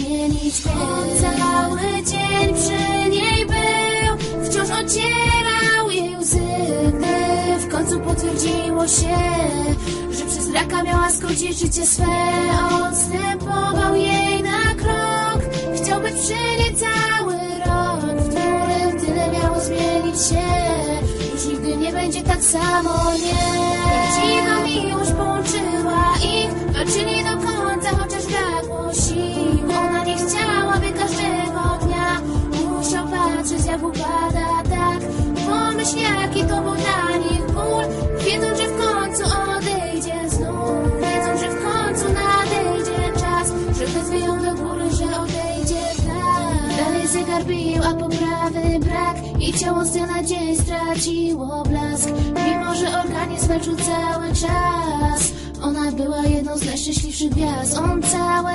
zmienić On cały dzień przy niej był. Wciąż ocierał jej łzy Gdy w końcu potwierdziło się Że przez raka miała skrócić życie swe. Odstępował jej na krok. Chciał być przy niej cały rok W którym tyle miało zmienić się. Już nigdy nie będzie tak samo, nie nie chciałaby każdego dnia Musiał patrzeć jak upada tak. Pomyśl jaki to był dla nich ból. Wiedząc, że w końcu odejdzie znów. Wiedząc, że w końcu nadejdzie czas Że wezwie do góry, że odejdzie tak Dalej zegar bił, a poprawy brak. I ciało z dnia na dzień straciło blask. Mimo, że organizm walczył cały czas Ona była jedną z najszczęśliwszych gwiazd. On obok